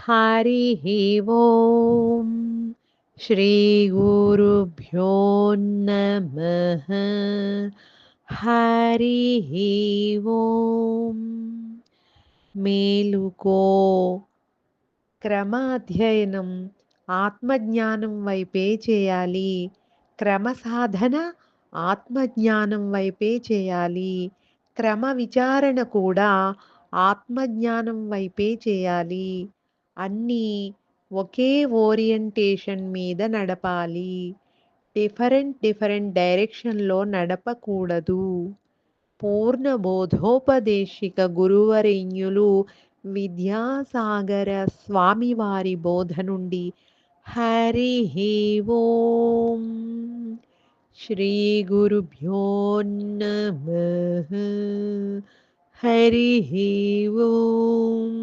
हरिः ॐ श्रीगुरुभ्यो नमः हरिः ॐ మేలుకో క్రమాధ్యయనం ఆత్మజ్ఞానం వైపే చేయాలి క్రమ సాధన ఆత్మజ్ఞానం వైపే చేయాలి క్రమ విచారణ కూడా ఆత్మజ్ఞానం వైపే చేయాలి అన్నీ ఒకే ఓరియంటేషన్ మీద నడపాలి. డిఫరెంట్ డిఫరెంట్ డైరెక్షన్లో నడపకూడదు. పూర్ణ బోధోపదేశిక గురువరేణ్యులు విద్యాసాగర స్వామివారి బోధ నుండి హరి ఓం. శ్రీ గురుభ్యో నమ. హరి ఓం.